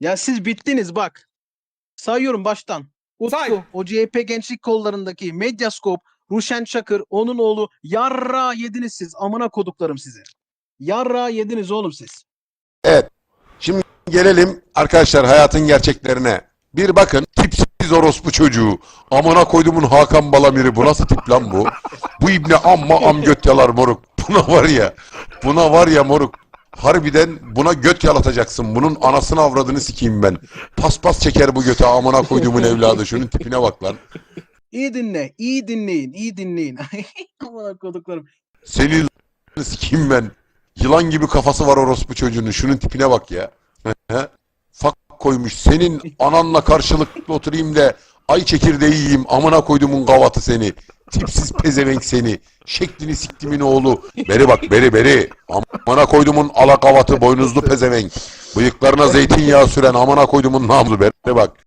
Ya siz bittiniz bak. Sayıyorum baştan. Utku, Say. o CHP gençlik kollarındaki Medyaskop, Ruşen Çakır, onun oğlu yarra yediniz siz. Amına koduklarım sizi. Yarra yediniz oğlum siz. Evet. Şimdi gelelim arkadaşlar hayatın gerçeklerine. Bir bakın tipsiz orospu çocuğu. Amına koydumun Hakan Balamir'i bu nasıl tip lan bu? Bu ibne amma am göt yalar moruk. Buna var ya. Buna var ya moruk. Harbiden buna göt yalatacaksın. Bunun anasını avradını sikeyim ben. Paspas çeker bu göte amına koyduğumun evladı. Şunun tipine bak lan. İyi dinle, iyi dinleyin, iyi dinleyin. Amına koduklarım. Senin sikeyim ben. Yılan gibi kafası var orospu çocuğunun. Şunun tipine bak ya. Fak koymuş. Senin ananla karşılıklı oturayım da ay çekirdeği yiyeyim. Amına koyduğumun gavatı seni. Tipsiz pezevenk seni. Şeklini siktimin oğlu. Beri bak beri beri. Amına koyduğumun ala gavatı boynuzlu pezevenk. Bıyıklarına zeytinyağı süren amına koyduğumun namlu beri bak.